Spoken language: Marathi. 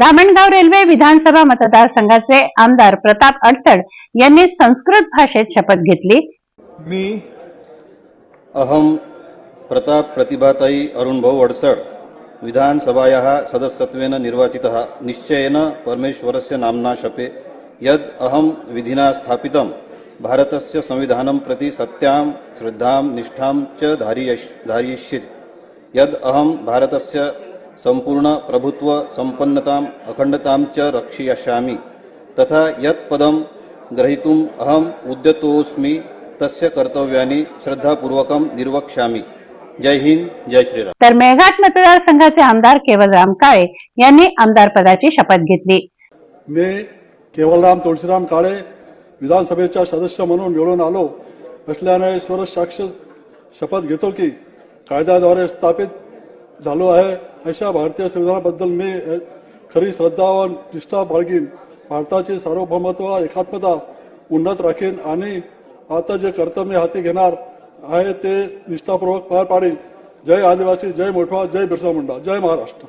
धामणगाव रेल्वे विधानसभा मतदारसंघाचे आमदार प्रताप अडसड यांनी संस्कृत भाषेत शपथ घेतली. मी अहं प्रताप प्रतिभाताई अरुणभाऊ अडसड विधानसभायाः सदस्यत्वेन निर्वाचितः निश्चयेन परमेश्वरस्य नाम्ना शपे यद् अहं विधिना स्थापितं भारतस्य संविधानं प्रति सत्यां श्रद्धां निष्ठां च धारयिष् धारयिष्यति यद् अहं भारतस्य सम्पूर्णप्रभुत्व सम्पन्नताम् अखण्डतां च रक्षयिष्यामि। तथा यत् पदं ग्रहीतुम् अहम् उद्यतोऽस्मि तस्य कर्तव्यानि श्रद्धापूर्वकं निर्वक्ष्यामि। जय हिंद जय श्रीराम। तर मेळघाट मतदारसंघाचे आमदार केवलराम काळे यांनी आमदार पदाची शपथ घेतली. मी केवलराम तुळशीराम काळे विधानसभेचा सदस्य म्हणून निवडून आलो असल्याने ईश्वर साक्ष शपथ घेतो की कायद्याद्वारे स्थापित झालो आहे. अशा भारतीय संविधानाबद्दल मी खरी श्रद्धा व निष्ठा बाळगीन. भारताचे सार्वभौमत्व एकात्मता उन्नत राखीन आणि आता जे कर्तव्य हाती घेणार आहे ते निष्ठापूर्वक पार पाडीन. जय आदिवासी जय मोठवा जय बिरसा मुंडा जय महाराष्ट्र.